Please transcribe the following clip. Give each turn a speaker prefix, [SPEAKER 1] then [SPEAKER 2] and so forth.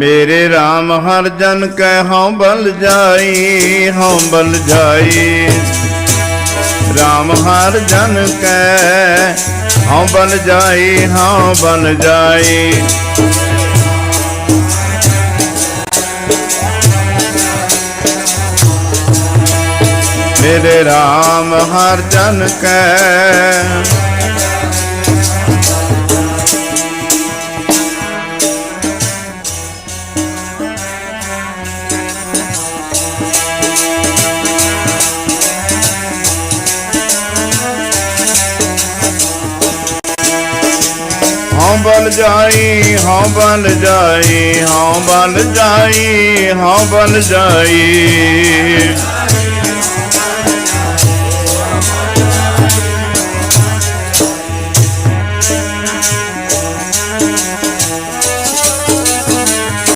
[SPEAKER 1] ਮੇਰੇ RAM ਹਰ ਜਨ ਕੈ ਹਉ ਬਲ ਜਾਈ, ਹਉ ਬਲ ਜਾਈ। RAM ਹਰ ਜਨ ਕੈ ਹਉ ਬਲ ਜਾਈ, ਹਉ ਬਲ ਜਾਈ। ਮੇਰੇ RAM ਹਰ ਜਨ ਕੈ ਹਉ ਬਲ ਜਾਈ ਹਉ ਬਲ ਜਾਈ ਹਉ ਬਲ ਜਾਈ ਹਉ ਬਲ ਜਾਈ।